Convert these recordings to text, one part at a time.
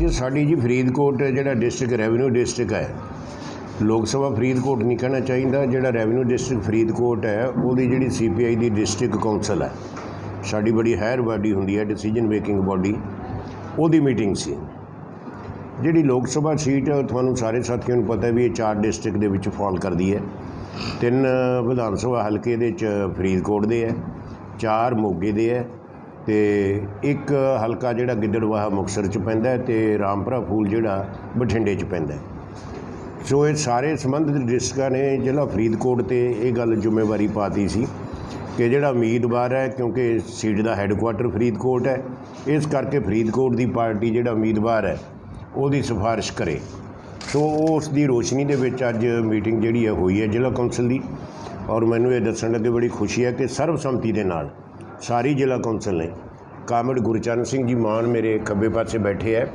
ਅੱਜ ਸਾਡੀ ਜੀ ਫਰੀਦਕੋਟ ਜਿਹੜਾ ਡਿਸਟ੍ਰਿਕਟ ਰੈਵਨਿਊ ਡਿਸਟ੍ਰਿਕਟ ਹੈ, ਲੋਕ ਸਭਾ ਫਰੀਦਕੋਟ ਨਹੀਂ ਕਹਿਣਾ ਚਾਹੀਦਾ, ਜਿਹੜਾ ਰੈਵਨਿਊ ਡਿਸਟ੍ਰਿਕਟ ਫਰੀਦਕੋਟ ਹੈ, ਉਹਦੀ ਜਿਹੜੀ ਸੀਪੀਆਈ ਦੀ ਡਿਸਟ੍ਰਿਕਟ ਕਾਉਂਸਲ ਹੈ, ਸਾਡੀ ਬੜੀ ਹਾਇਰ ਬਾਡੀ ਹੁੰਦੀ ਹੈ ਡਿਸੀਜਨ ਮੇਕਿੰਗ ਬਾਡੀ ਉਹਦੀ ਮੀਟਿੰਗ ਸੀ। ਜਿਹੜੀ ਲੋਕ ਸਭਾ ਸੀਟ ਤੁਹਾਨੂੰ ਸਾਰੇ ਸਾਥੀਆਂ ਨੂੰ ਪਤਾ ਵੀ ਇਹ ਚਾਰ ਡਿਸਟ੍ਰਿਕਟ ਦੇ ਵਿੱਚ ਫਾਲ ਕਰਦੀ ਹੈ। ਤਿੰਨ ਵਿਧਾਨ ਸਭਾ ਹਲਕੇ ਦੇ ਚ ਫਰੀਦਕੋਟ ਦੇ ਹੈ, ਚਾਰ ਮੋਗੇ ਦੇ ਹੈ ਤੇ ਇੱਕ ਹਲਕਾ ਜਿਹੜਾ ਗਿੱਦੜਵਾਹਾ ਮੁਕਤਸਰ ਚ ਪੈਂਦਾ ਹੈ ਤੇ ਰਾਮਪੁਰਾ ਫੂਲ ਜਿਹੜਾ ਬਠਿੰਡੇ ਚ ਪੈਂਦਾ ਸੋ ਇਹ ਸਾਰੇ ਸੰਬੰਧਿਤ ਡਿਸਟ੍ਰਿਕਟਾਂ ਨੇ ਜ਼ਿਲ੍ਹਾ ਫਰੀਦਕੋਟ ਤੇ ਇਹ ਗੱਲ ਜ਼ਿੰਮੇਵਾਰੀ ਪਾਤੀ ਸੀ ਕਿ ਜਿਹੜਾ ਉਮੀਦਵਾਰ ਹੈ, ਕਿਉਂਕਿ ਸੀਟ ਦਾ ਹੈੱਡਕੁਆਟਰ ਫਰੀਦਕੋਟ ਹੈ, ਇਸ ਕਰਕੇ ਫਰੀਦਕੋਟ ਦੀ ਪਾਰਟੀ ਜਿਹੜਾ ਉਮੀਦਵਾਰ ਹੈ, ਉਹਦੀ ਸਿਫਾਰਿਸ਼ ਕਰੇ। ਸੋ ਉਸ ਦੀ ਰੋਸ਼ਨੀ ਦੇ ਵਿੱਚ ਅੱਜ ਮੀਟਿੰਗ ਜਿਹੜੀ ਹੈ ਹੋਈ ਹੈ ਜ਼ਿਲ੍ਹਾ ਕੌਂਸਲ ਦੀ ਔਰ ਮੈਨੂੰ ਇਹ ਦੱਸਣ ਲੱਗੇ ਬੜੀ ਖੁਸ਼ੀ ਹੈ ਕਿ ਸਰਬਸੰਮਤੀ ਦੇ ਨਾਲ ਸਾਰੀ ਜ਼ਿਲ੍ਹਾ ਕੌਂਸਲ ਨੇ। ਕਾਮਰੇਡ ਗੁਰਚਰਨ ਸਿੰਘ ਜੀ ਮਾਨ ਮੇਰੇ ਖੱਬੇ ਪਾਸੇ ਬੈਠੇ ਹੈ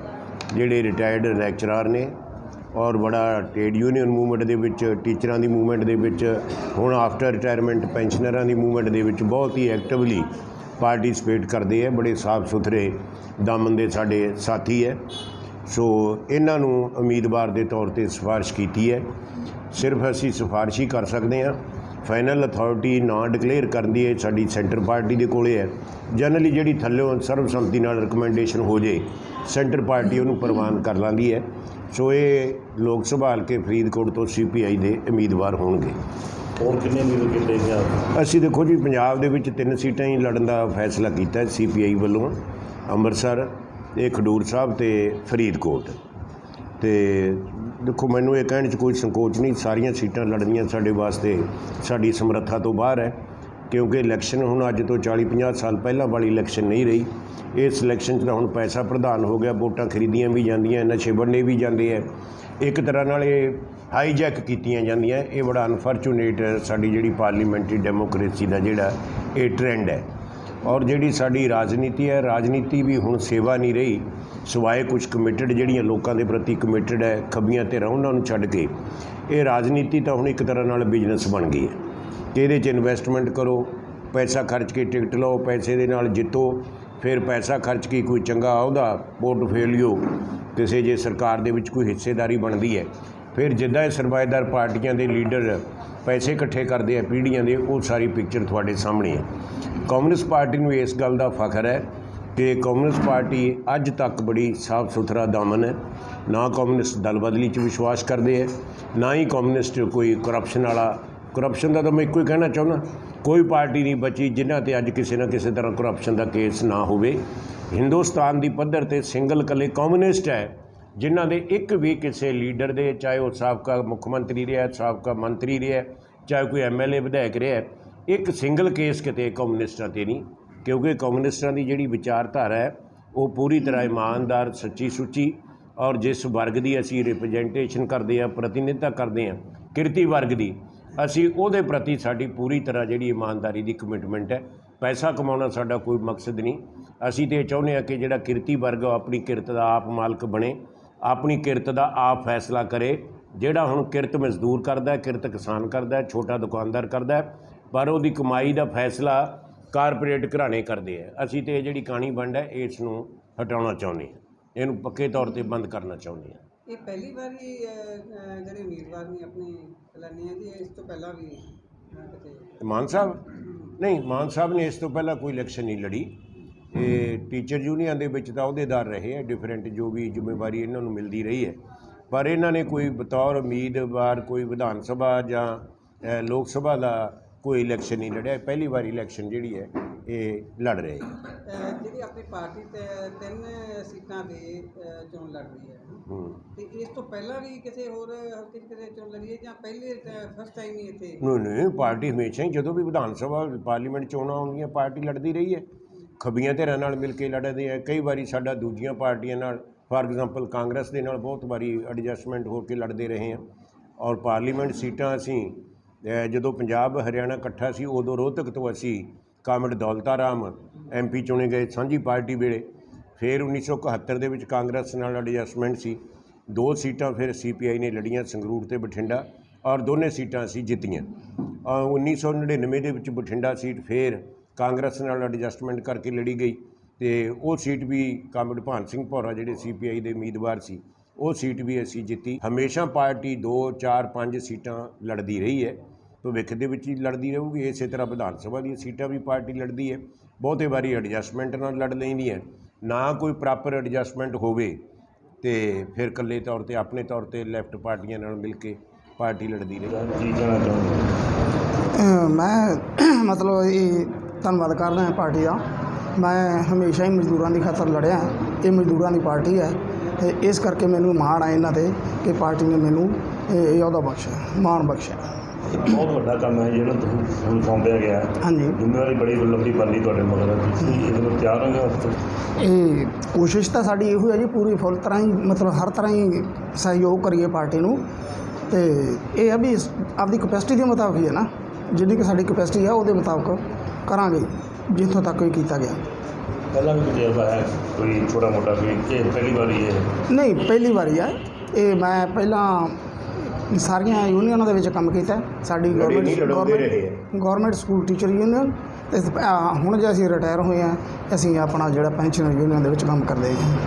ਜਿਹੜੇ ਰਿਟਾਇਰਡ ਲੈਕਚਰਰ ਨੇ ਔਰ ਬੜਾ ਟ੍ਰੇਡ ਯੂਨੀਅਨ ਮੂਵਮੈਂਟ ਦੇ ਵਿੱਚ ਟੀਚਰਾਂ ਦੀ ਮੂਵਮੈਂਟ ਦੇ ਵਿੱਚ, ਹੁਣ ਆਫਟਰ ਰਿਟਾਇਰਮੈਂਟ ਪੈਨਸ਼ਨਰਾਂ ਦੀ ਮੂਵਮੈਂਟ ਦੇ ਵਿੱਚ ਬਹੁਤ ਹੀ ਐਕਟਿਵਲੀ ਪਾਰਟਿਸਿਪੇਟ ਕਰਦੇ ਹੈ ਬੜੇ ਸਾਫ਼ ਸੁਥਰੇ ਦਮਨ ਦੇ ਸਾਡੇ ਸਾਥੀ ਹੈ ਸੋ ਇਹਨਾਂ ਨੂੰ ਉਮੀਦਵਾਰ ਦੇ ਤੌਰ ਤੇ ਸਿਫਾਰਿਸ਼ ਕੀਤੀ ਹੈ ਸਿਰਫ ਅਸੀਂ ਸਿਫਾਰਿਸ਼ ਹੀ ਕਰ ਸਕਦੇ ਹਾਂ। ਫਾਈਨਲ ਅਥਾਰਟੀ ਨਾ ਡਿਕਲੇਅਰ ਕਰਨ ਦੀ ਇਹ ਸਾਡੀ ਸੈਂਟਰ ਪਾਰਟੀ ਦੇ ਕੋਲੇ ਹੈ। ਜਨਰਲੀ ਜਿਹੜੀ ਥੱਲੇੋਂ ਸਰਬਸੰਮਤੀ ਨਾਲ ਰਿਕਮੈਂਡੇਸ਼ਨ ਹੋ ਜੇ ਸੈਂਟਰ ਪਾਰਟੀ ਉਹਨੂੰ ਪ੍ਰਵਾਨ ਕਰ ਲਾਂਦੀ ਹੈ। ਸੋ ਇਹ ਲੋਕ ਸਭਾ ਹਲਕੇ ਫਰੀਦਕੋਟ ਤੋਂ ਸੀਪੀਆਈ ਦੇ ਉਮੀਦਵਾਰ ਹੋਣਗੇ। ਹੋਰ ਕਿੰਨੇ ਉਮੀਦ ਕੀਤੇ ਗਿਆ ਅਸੀਂ ਦੇਖੋ ਜੀ ਪੰਜਾਬ ਦੇ ਵਿੱਚ ਤਿੰਨ ਸੀਟਾਂ ਹੀ ਲੜਨ ਦਾ ਫੈਸਲਾ ਕੀਤਾ ਹੈ ਸੀਪੀਆਈ ਵੱਲੋਂ। ਅੰਮ੍ਰਿਤਸਰ ਇਹ ਖਡੂਰ ਸਾਹਿਬ ਤੇ ਫਰੀਦਕੋਟ। ਤੇ ਦੇਖੋ, ਮੈਨੂੰ ਇਹ ਕਹਿਣ 'ਚ ਕੋਈ ਸੰਕੋਚ ਨਹੀਂ, ਸਾਰੀਆਂ ਸੀਟਾਂ ਲੜਨੀਆਂ ਸਾਡੇ ਵਾਸਤੇ ਸਾਡੀ ਸਮਰੱਥਾ ਤੋਂ ਬਾਹਰ ਹੈ, ਕਿਉਂਕਿ ਇਲੈਕਸ਼ਨ ਹੁਣ ਅੱਜ ਤੋਂ 40 50 ਸਾਲ ਪਹਿਲਾਂ ਵਾਲੀ ਇਲੈਕਸ਼ਨ ਨਹੀਂ ਰਹੀ। ਇਸ ਇਲੈਕਸ਼ਨ 'ਚ ਤਾਂ ਹੁਣ ਪੈਸਾ ਪ੍ਰਧਾਨ ਹੋ ਗਿਆ, ਵੋਟਾਂ ਖਰੀਦੀਆਂ ਵੀ ਜਾਂਦੀਆਂ, ਨਸ਼ੇ ਵੰਡੇ ਵੀ ਜਾਂਦੇ ਹੈ ਇੱਕ ਤਰ੍ਹਾਂ ਨਾਲ ਇਹ ਹਾਈਜੈਕ ਕੀਤੀਆਂ ਜਾਂਦੀਆਂ, ਇਹ ਬੜਾ ਅਨਫੋਰਚੂਨੇਟ ਸਾਡੀ ਜਿਹੜੀ ਪਾਰਲੀਮੈਂਟਰੀ ਡੈਮੋਕ੍ਰੇਸੀ ਦਾ ਜਿਹੜਾ ਇਹ ਟ੍ਰੈਂਡ ਹੈ। ਔਰ ਜਿਹੜੀ ਸਾਡੀ ਰਾਜਨੀਤੀ ਹੈ, ਰਾਜਨੀਤੀ ਵੀ ਹੁਣ ਸੇਵਾ ਨਹੀਂ ਰਹੀ। ਸਿਵਾਏ ਕੁਝ ਕਮਿਟਡ ਜਿਹੜੀਆਂ ਲੋਕਾਂ ਦੇ ਪ੍ਰਤੀ ਕਮਿਟਡ ਹੈ, ਖੱਬੀਆਂ ਤੇ ਉਹਨਾਂ ਨੂੰ ਛੱਡ ਕੇ। ਇਹ ਰਾਜਨੀਤੀ ਤਾਂ ਹੁਣ ਇੱਕ ਤਰ੍ਹਾਂ ਨਾਲ ਬਿਜ਼ਨਸ ਬਣ ਗਈ ਹੈ। ਕਿ ਇਹਦੇ 'ਚ ਇਨਵੈਸਟਮੈਂਟ ਕਰੋ, ਪੈਸਾ ਖਰਚ ਕੇ ਟਿਕਟ ਲਓ, ਪੈਸੇ ਦੇ ਨਾਲ ਜਿੱਤੋ, ਫਿਰ ਪੈਸਾ ਖਰਚ ਕੇ ਕੋਈ ਚੰਗਾ ਉਹਦਾ ਪੋਰਟਫੋਲੀਓ ਕਿਸੇ ਜੇ ਸਰਕਾਰ ਦੇ ਵਿੱਚ ਕੋਈ ਹਿੱਸੇਦਾਰੀ ਬਣਦੀ ਹੈ। ਫਿਰ ਜਿੱਦਾਂ ਇਹ ਸਰਮਾਏਦਾਰ ਪਾਰਟੀਆਂ ਦੇ ਲੀਡਰ ਪੈਸੇ ਇਕੱਠੇ ਕਰਦੇ ਆ, ਪੀੜ੍ਹੀਆਂ ਦੇ, ਉਹ ਸਾਰੀ ਪਿਕਚਰ ਤੁਹਾਡੇ ਸਾਹਮਣੇ ਹੈ ਕਮਿਊਨਿਸਟ ਪਾਰਟੀ ਨੂੰ ਇਸ ਗੱਲ ਦਾ ਫਖਰ ਹੈ ਕਿ ਕਾਂਗਰਸ ਪਾਰਟੀ ਅੱਜ ਤੱਕ ਬੜੀ ਸਾਫ਼ ਸੁਥਰਾ ਦਾਮਨ ਹੈ। ਨਾ ਕਮਿਊਨਿਸਟ ਦਲ ਬਦਲੀ 'ਚ ਵਿਸ਼ਵਾਸ ਕਰਦੇ ਹੈ ਨਾ ਹੀ ਕਮਿਊਨਿਸਟ ਕੋਈ ਕਰਪਸ਼ਨ ਵਾਲਾ ਕਰਪਸ਼ਨ ਦਾ ਤਾਂ ਮੈਂ ਇੱਕੋ ਹੀ ਕਹਿਣਾ ਚਾਹੁੰਦਾ, ਕੋਈ ਪਾਰਟੀ ਨਹੀਂ ਬਚੀ ਜਿਨ੍ਹਾਂ ਤੇ ਅੱਜ ਕਿਸੇ ਨਾ ਕਿਸੇ ਤਰ੍ਹਾਂ ਕਰਪਸ਼ਨ ਦਾ ਕੇਸ ਨਾ ਹੋਵੇ। ਹਿੰਦੁਸਤਾਨ ਦੀ ਪੱਧਰ ਤੇ ਸਿੰਗਲ ਕੱਲੇ ਕਮਿਊਨਿਸਟ ਹੈ। ਜਿਨ੍ਹਾਂ ਦੇ ਇੱਕ ਵੀ ਕਿਸੇ ਲੀਡਰ ਦੇ ਚਾਹੇ ਉਹ ਸਾਬਕਾ ਮੁੱਖ ਮੰਤਰੀ ਰਿਹਾ ਸਾਬਕਾ ਮੰਤਰੀ ਰਿਹਾ ਚਾਹੇ ਕੋਈ ਐਮਐਲਏ ਵਿਧਾਇਕ ਰਿਹਾ ਇੱਕ ਸਿੰਗਲ ਕੇਸ ਕਿਤੇ ਕਮਿਊਨਿਸਟਾਂ ਤੇ ਨਹੀਂ ਕਿਉਂਕਿ ਕਮਿਊਨਿਸਟਾਂ ਦੀ ਜਿਹੜੀ ਵਿਚਾਰਧਾਰਾ ਹੈ ਉਹ ਪੂਰੀ ਤਰ੍ਹਾਂ ਇਮਾਨਦਾਰ ਸੱਚੀ ਸੁੱਚੀ ਔਰ ਜਿਸ ਵਰਗ ਦੀ ਅਸੀਂ ਰਿਪਰੈਜ਼ੈਂਟੇਸ਼ਨ ਕਰਦੇ ਆ ਪ੍ਰਤੀਨਿਧਤਾ ਕਰਦੇ ਆ ਕਿਰਤੀ ਵਰਗ ਦੀ ਅਸੀਂ ਉਹਦੇ ਪ੍ਰਤੀ ਸਾਡੀ ਪੂਰੀ ਤਰ੍ਹਾਂ ਜਿਹੜੀ ਇਮਾਨਦਾਰੀ ਦੀ ਕਮਿਟਮੈਂਟ ਹੈ ਪੈਸਾ ਕਮਾਉਣਾ ਸਾਡਾ ਕੋਈ ਮਕਸਦ ਨਹੀਂ। ਅਸੀਂ ਤੇ ਚਾਹੁੰਦੇ ਆ ਕਿ ਜਿਹੜਾ ਕਿਰਤੀ ਵਰਗ ਆਪਣੀ ਕਿਰਤ ਦਾ ਆਪ ਮਾਲਕ ਬਣੇ ਆਪਣੀ ਕਿਰਤ ਦਾ ਆਪ ਫੈਸਲਾ ਕਰੇ ਜਿਹੜਾ ਹੁਣ ਕਿਰਤ ਮਜ਼ਦੂਰ ਕਰਦਾ ਹੈ ਕਿਰਤ ਕਿਸਾਨ ਕਰਦਾ ਹੈ ਛੋਟਾ ਦੁਕਾਨਦਾਰ ਕਰਦਾ ਹੈ ਪਰ ਉਹਦੀ ਕਮਾਈ ਦਾ ਫੈਸਲਾ ਕਾਰਪੋਰੇਟ ਘਰਾਣੇ ਕਰਦੇ ਆ ਅਸੀਂ ਤੇ ਇਹ ਜਿਹੜੀ ਕਹਾਣੀ ਵੰਡ ਹੈ ਇਸ ਨੂੰ ਹਟਾਉਣਾ ਚਾਹੁੰਦੇ ਹਾਂ। ਇਹਨੂੰ ਪੱਕੇ ਤੌਰ ਤੇ ਬੰਦ ਕਰਨਾ ਚਾਹੁੰਦੇ ਹਾਂ। ਇਹ ਪਹਿਲੀ ਵਾਰੀ ਜਿਹੜੇ ਉਮੀਦਵਾਰ ਨੇ ਆਪਣੀ ਐਲਾਨੀ ਹੈ ਜੀ ਇਸ ਤੋਂ ਪਹਿਲਾਂ ਵੀ ਮਾਨ ਸਾਹਿਬ? ਨਹੀਂ ਮਾਨ ਸਾਹਿਬ ਨੇ ਇਸ ਤੋਂ ਪਹਿਲਾਂ ਕੋਈ ਇਲੈਕਸ਼ਨ ਨਹੀਂ ਲੜੀ। ਇਹ ਟੀਚਰ ਯੂਨੀਅਨ ਦੇ ਵਿੱਚ ਤਾਂ ਅਹੁਦੇਦਾਰ ਰਹੇ ਆ ਡਿਫਰੈਂਟ ਜੋ ਵੀ ਜ਼ਿੰਮੇਵਾਰੀ ਇਹਨਾਂ ਨੂੰ ਮਿਲਦੀ ਰਹੀ ਹੈ। ਪਰ ਇਹਨਾਂ ਨੇ ਕੋਈ ਬਤੌਰ ਉਮੀਦਵਾਰ ਕੋਈ ਵਿਧਾਨ ਸਭਾ ਜਾਂ ਲੋਕ ਸਭਾ ਦਾ ਕੋਈ ਇਲੈਕਸ਼ਨ ਨਹੀਂ ਲੜਿਆ। ਪਹਿਲੀ ਵਾਰ ਇਲੈਕਸ਼ਨ ਜਿਹੜੀ ਹੈ ਇਹ ਲੜ ਰਹੇ ਜਿਹੜੀ ਆਪਣੀ ਪਾਰਟੀ ਤੇ ਤਿੰਨ ਸੀਟਾਂ ਦੇ ਚੋਣ ਲੜ ਰਹੀ ਹੈ। ਹੂੰ। ਤੇ ਇਸ ਤੋਂ ਪਹਿਲਾਂ ਵੀ ਕਿਸੇ ਹੋਰ ਹਲਕੇ 'ਚ ਕਿਤੇ ਚੋਣ ਲੜੀ ਹੈ ਜਾਂ ਪਹਿਲੇ ਫਸਟ ਟਾਈਮ ਹੀ ਇੱਥੇ? ਨਹੀਂ ਨਹੀਂ ਪਾਰਟੀ ਹਮੇਸ਼ਾ ਹੀ ਜਦੋਂ ਵੀ ਵਿਧਾਨ ਸਭਾ ਪਾਰਲੀਮੈਂਟ ਚੋਣਾਂ ਆਉਂਦੀਆਂ ਪਾਰਟੀ ਲੜਦੀ ਰਹੀ ਹੈ। ਖੱਬੀਆਂ ਧਿਰਾਂ ਨਾਲ ਮਿਲ ਕੇ ਲੜਦੇ ਆ। ਕਈ ਵਾਰੀ ਸਾਡਾ ਦੂਜੀਆਂ ਪਾਰਟੀਆਂ ਨਾਲ ਫਾਰ ਐਗਜ਼ਾਮਪਲ ਕਾਂਗਰਸ ਦੇ ਨਾਲ ਬਹੁਤ ਵਾਰੀ ਐਡਜਸਟਮੈਂਟ ਹੋ ਕੇ ਲੜਦੇ ਰਹੇ ਆ। ਔਰ ਪਾਰਲੀਮੈਂਟ ਸੀਟਾਂ ਅਸੀਂ ਜਦੋਂ ਪੰਜਾਬ ਹਰਿਆਣਾ ਇਕੱਠਾ ਸੀ ਉਦੋਂ ਰੋਹਤਕ ਤੋਂ ਅਸੀਂ ਕਾਮਰੇਡ ਦੌਲਤਾ ਰਾਮ ਐਮਪੀ ਚੁਣੇ ਗਏ ਸਾਂਝੀ ਪਾਰਟੀ ਵੇਲੇ। ਫਿਰ 1971 ਦੇ ਵਿੱਚ ਕਾਂਗਰਸ ਨਾਲ ਐਡਜਸਟਮੈਂਟ ਸੀ। ਦੋ ਸੀਟਾਂ ਫਿਰ ਸੀਪੀਆਈ ਨੇ ਲੜੀਆਂ ਸੰਗਰੂਰ ਤੇ ਬਠਿੰਡਾ ਔਰ ਦੋਨੇ ਸੀਟਾਂ ਅਸੀਂ ਜਿੱਤੀਆਂ। ਅ, 1999 ਦੇ ਵਿੱਚ ਬਠਿੰਡਾ ਸੀਟ ਫਿਰ ਕਾਂਗਰਸ ਨਾਲ ਐਡਜਸਟਮੈਂਟ ਕਰਕੇ ਲੜੀ ਗਈ ਤੇ ਉਹ ਸੀਟ ਵੀ ਕਾਮਰੇਡ ਭਾਨ ਸਿੰਘ ਭੌਰਾ ਜਿਹੜੇ ਸੀਪੀਆਈ ਦੇ ਉਮੀਦਵਾਰ ਸੀ ਉਹ ਸੀਟ ਵੀ ਅਸੀਂ ਜਿੱਤੀ। ਹਮੇਸ਼ਾ ਪਾਰਟੀ 2 4 5 ਸੀਟਾਂ ਲੜਦੀ ਰਹੀ ਹੈ। ਭਵਿੱਖ ਦੇ ਵਿੱਚ ਹੀ ਲੜਦੀ ਰਹੂਗੀ। ਇਸੇ ਤਰ੍ਹਾਂ ਵਿਧਾਨ ਸਭਾ ਦੀਆਂ ਸੀਟਾਂ ਵੀ ਪਾਰਟੀ ਲੜਦੀ ਹੈ। ਬਹੁਤੇ ਵਾਰੀ ਐਡਜਸਟਮੈਂਟ ਨਾਲ ਲੜ ਲੈਂਦੀ ਹੈ। ਨਾ ਕੋਈ ਪ੍ਰੋਪਰ ਐਡਜਸਟਮੈਂਟ ਹੋਵੇ ਤੇ ਫਿਰ ਇਕੱਲੇ ਤੌਰ ਤੇ ਆਪਣੇ ਤੌਰ ਤੇ ਲੈਫਟ ਪਾਰਟੀਆਂ ਨਾਲ ਮਿਲ ਕੇ ਪਾਰਟੀ ਲੜਦੀ ਰਹੀ। ਚਾਹੁੰਦੇ ਮੈਂ ਮਤਲਬ ਇਹ ਧੰਨਵਾਦ ਕਰਦਾ ਹਾਂ ਪਾਰਟੀ ਦਾ। ਮੈਂ ਹਮੇਸ਼ਾ ਹੀ ਮਜ਼ਦੂਰਾਂ ਦੀ ਖਾਤਰ ਲੜਿਆ ਇਹ ਮਜ਼ਦੂਰਾਂ ਦੀ ਪਾਰਟੀ ਹੈ ਤੇ ਇਸ ਕਰਕੇ ਮੈਨੂੰ ਮਾਣ ਆ ਇਹਨਾਂ ਤੇ ਕਿ ਪਾਰਟੀ ਨੇ ਮੈਨੂੰ ਇਹ ਅਹੁਦਾ ਬਖਸ਼ਿਆ ਮਾਣ ਬਖਸ਼ਿਆ। ਬਹੁਤ ਵੱਡਾ ਕੰਮ ਹੈ ਜਿਹੜਾ ਤੁਸੀਂ ਹੁਣ ਸੌਂਪਿਆ ਗਿਆ। ਹੈ। ਹਾਂਜੀ। ਜ਼ਿੰਮੇਵਾਰੀ ਬੜੀ ਲੰਬੀ ਬਣਨੀ ਤੁਹਾਡੇ ਮਗਰ ਹੈ। ਤੁਸੀਂ ਇਹਦੇ ਨੂੰ ਤਿਆਰ ਹੋਗੇ ਵਾਸਤੇ ਇਹ ਕੋਸ਼ਿਸ਼ ਤਾਂ ਸਾਡੀ ਇਹੋ ਹੈ ਜੀ ਪੂਰੀ ਫੁੱਲ ਤਰ੍ਹਾਂ ਹੀ ਮਤਲਬ ਹਰ ਤਰ੍ਹਾਂ ਹੀ ਸਹਿਯੋਗ ਕਰੀਏ ਪਾਰਟੀ ਨੂੰ। ਤੇ ਇਹ ਆ ਵੀ ਆਪਦੀ ਕਪੈਸਿਟੀ ਦੇ ਮੁਤਾਬਕ ਹੀ ਹੈ ਨਾ। ਜਿੰਨੀ ਕਿ ਸਾਡੀ ਕਪੈਸਿਟੀ ਹੈ ਉਹਦੇ ਮੁਤਾਬਕ ਕਰਾਂਗੇ ਜਿੱਥੋਂ ਤੱਕ ਵੀ ਕੀਤਾ ਗਿਆ। ਪਹਿਲਾਂ ਵੀ ਤਜਰਬਾ ਹੈ ਕੋਈ ਛੋਟਾ ਮੋਟਾ ਵੀ ਕਿ ਪਹਿਲੀ ਵਾਰੀ ਇਹ? ਨਹੀਂ ਪਹਿਲੀ ਵਾਰੀ ਹੈ ਇਹ ਮੈਂ ਪਹਿਲਾਂ ਸਾਰੀਆਂ ਯੂਨੀਅਨਾਂ ਦੇ ਵਿੱਚ ਕੰਮ ਕੀਤਾ। ਸਾਡੀ government government school teacher union ਅਹ ਹੁਣ ਜੇ ਅਸੀਂ ਰਿਟਾਇਰ ਹੋਏ ਹਾਂ ਅਸੀਂ ਆਪਣਾ ਜਿਹੜਾ ਪੈਨਸ਼ਨ ਯੂਨੀਅਨ ਦੇ ਵਿੱਚ ਕੰਮ ਕਰਦੇ ਹਾਂ।